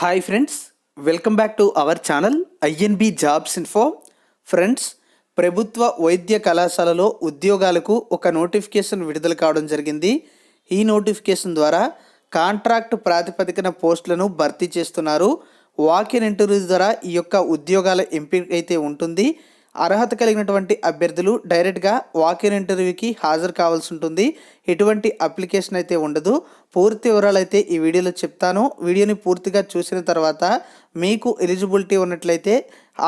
Hi friends welcome back to our channel INB jobs info friends ప్రభుత్వ వైద్య కళాశాలలో ఉద్యోగాలకు ఒక నోటిఫికేషన్ విడుదల కావడం జరిగింది. ఈ నోటిఫికేషన్ ద్వారా కాంట్రాక్ట్ ప్రాతిపదికన పోస్టులను భర్తీ చేస్తున్నారు. వాకిన్ ఇంటర్వ్యూ ద్వారా ఈ యొక్క ఉద్యోగాల ఎంపిక అయితే ఉంటుంది. అర్హత కలిగినటువంటి అభ్యర్థులు డైరెక్ట్గా వాకిన్ ఇంటర్వ్యూకి హాజరు కావాల్సి ఉంటుంది. ఎటువంటి అప్లికేషన్ అయితే ఉండదు. పూర్తి వివరాలు అయితే ఈ వీడియోలో చెప్తాను. వీడియోని పూర్తిగా చూసిన తర్వాత మీకు ఎలిజిబిలిటీ ఉన్నట్లయితే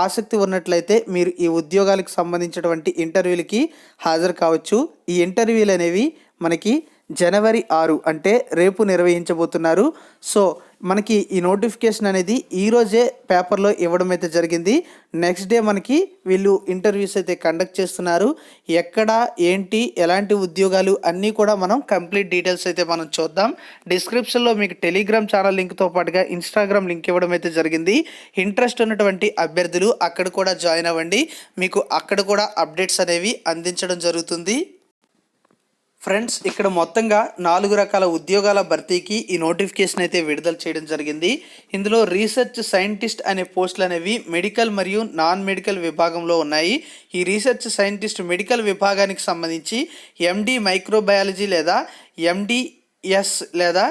ఆసక్తి ఉన్నట్లయితే మీరు ఈ ఉద్యోగాలకు సంబంధించినటువంటి ఇంటర్వ్యూలకి హాజరు కావచ్చు. ఈ ఇంటర్వ్యూలు అనేవి మనకి జనవరి ఆరు అంటే రేపు నిర్వహించబోతున్నారు. సో మనకి ఈ నోటిఫికేషన్ అనేది ఈరోజే పేపర్లో ఇవ్వడం అయితే జరిగింది. నెక్స్ట్ డే మనకి వీళ్ళు ఇంటర్వ్యూస్ అయితే కండక్ట్ చేస్తున్నారు. ఎక్కడ ఏంటి ఎలాంటి ఉద్యోగాలు అన్నీ కూడా మనం కంప్లీట్ డీటెయిల్స్ అయితే మనం చూద్దాం. డిస్క్రిప్షన్లో మీకు టెలిగ్రామ్ ఛానల్ లింక్తో పాటుగా ఇన్స్టాగ్రామ్ లింక్ ఇవ్వడం అయితే జరిగింది. ఇంట్రెస్ట్ ఉన్నటువంటి అభ్యర్థులు అక్కడ కూడా జాయిన్ అవ్వండి. మీకు అక్కడ కూడా అప్డేట్స్ అనేవి అందించడం జరుగుతుంది. ఫ్రెండ్స్ ఇక్కడ మొత్తంగా నాలుగు రకాల ఉద్యోగాల భర్తీకి ఈ నోటిఫికేషన్ అయితే విడుదల చేయడం జరిగింది. ఇందులో రీసెర్చ్ సైంటిస్ట్ అనే పోస్టులు అనేవి మెడికల్ మరియు నాన్ మెడికల్ విభాగంలో ఉన్నాయి. ఈ రీసెర్చ్ సైంటిస్ట్ మెడికల్ విభాగానికి సంబంధించి ఎండి మైక్రోబయాలజీ లేదా ఎండి ఎస్ లేదా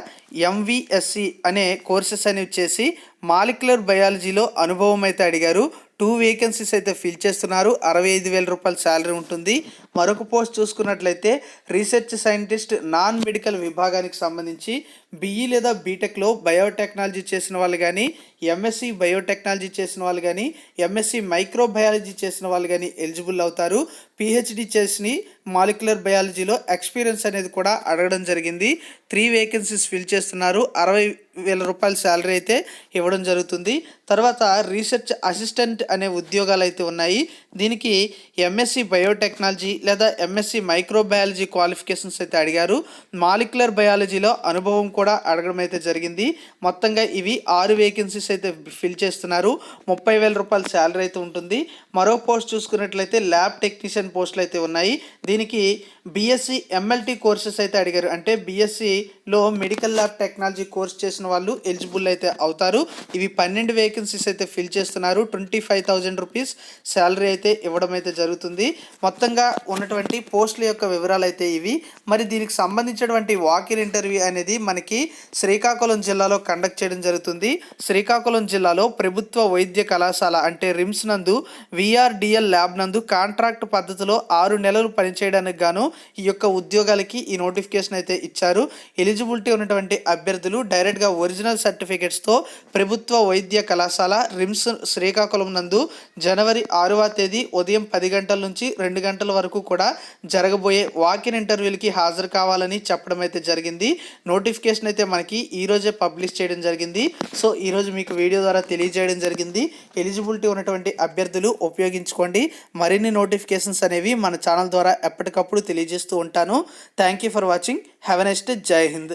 ఎంవిఎస్సి అనే కోర్సెస్ అనేవి చేసి మాలిక్యులర్ బయాలజీలో అనుభవం అయితే అడిగారు. టూ వేకెన్సీస్ అయితే ఫిల్ చేస్తున్నారు. అరవై ఐదు వేల రూపాయల శాలరీ ఉంటుంది. మరొక పోస్ట్ చూసుకున్నట్లయితే రీసెర్చ్ సైంటిస్ట్ నాన్ మెడికల్ విభాగానికి సంబంధించి బీఈ లేదా బీటెక్లో బయోటెక్నాలజీ చేసిన వాళ్ళు కానీ ఎంఎస్సి బయోటెక్నాలజీ చేసిన వాళ్ళు కానీ ఎంఎస్సి మైక్రోబయాలజీ చేసిన వాళ్ళు కానీ ఎలిజిబుల్ అవుతారు. పిహెచ్డి చేసి మాలిక్యులర్ బయాలజీలో ఎక్స్పీరియన్స్ అనేది కూడా అడగడం జరిగింది. త్రీ వేకెన్సీస్ ఫిల్ చేస్తున్నారు. అరవై వేల రూపాయల శాలరీ అయితే ఇవ్వడం జరుగుతుంది. తర్వాత రీసెర్చ్ అసిస్టెంట్ అనే ఉద్యోగాలు అయితే ఉన్నాయి. దీనికి ఎంఎస్సి బయోటెక్నాలజీ లేదా ఎంఎస్సి మైక్రోబయాలజీ క్వాలిఫికేషన్స్ అయితే అడిగారు. మాలిక్యులర్ బయాలజీలో అనుభవం కూడా అడగడం అయితే జరిగింది. మొత్తంగా ఇవి ఆరు వేకెన్సీస్ అయితే ఫిల్ చేస్తున్నారు. ముప్పై వేల రూపాయల శాలరీ అయితే ఉంటుంది. మరో పోస్ట్ చూసుకున్నట్లయితే ల్యాబ్ టెక్నీషియన్ పోస్టులు అయితే ఉన్నాయి. దీనికి బీఎస్సీ ఎంఎల్టీ కోర్సెస్ అయితే అడిగారు. అంటే బీఎస్సీ లో మెడికల్ ల్యాబ్ టెక్నాలజీ కోర్స్ చేసిన వాళ్ళు ఎలిజిబుల్ అయితే అవుతారు. ఇవి పన్నెండు వేకెన్సీస్ అయితే ఫిల్ చేస్తున్నారు. Twenty five thousand rupees salary అయితే ఇవ్వడం అయితే జరుగుతుంది. మొత్తంగా ఉన్నటువంటి పోస్టుల యొక్క వివరాలు అయితే ఇవి. మరి దీనికి సంబంధించినటువంటి వాకిన్ ఇంటర్వ్యూ అనేది మనకి శ్రీకాకుళం జిల్లాలో కండక్ట్ చేయడం జరుగుతుంది. శ్రీకాకుళం జిల్లాలో ప్రభుత్వ వైద్య కళాశాల అంటే రిమ్స్ నందు విఆర్డిఎల్ ల్యాబ్ నందు కాంట్రాక్ట్ పద్ధతిలో ఆరు నెలలు పనిచేయడానికి గాను ఈ యొక్క ఉద్యోగాలకి ఈ నోటిఫికేషన్ అయితే ఇచ్చారు. ఎలిజిబిలిటీ ఉన్నటువంటి అభ్యర్థులు డైరెక్ట్గా ఒరిజినల్ సర్టిఫికేట్స్తో ప్రభుత్వ వైద్య కళాశాల రిమ్స్ శ్రీకాకుళం నందు జనవరి ఆరవ తేదీ ఉదయం పది గంటల నుంచి రెండు గంటల వరకు కూడా జరగబోయే వాకిన్ ఇంటర్వ్యూలకి హాజరు కావాలని చెప్పడం అయితే జరిగింది. నోటిఫికేషన్ అయితే మనకి ఈరోజే పబ్లిష్ చేయడం జరిగింది. సో ఈరోజు మీకు వీడియో ద్వారా తెలియజేయడం జరిగింది. ఎలిజిబిలిటీ ఉన్నటువంటి అభ్యర్థులు ఉపయోగించుకోండి. మరిన్ని నోటిఫికేషన్స్ అనేవి మన ఛానల్ ద్వారా ఎప్పటికప్పుడు తెలియజేస్తూ ఉంటాను. Thank you for watching. Have a next జై హింద్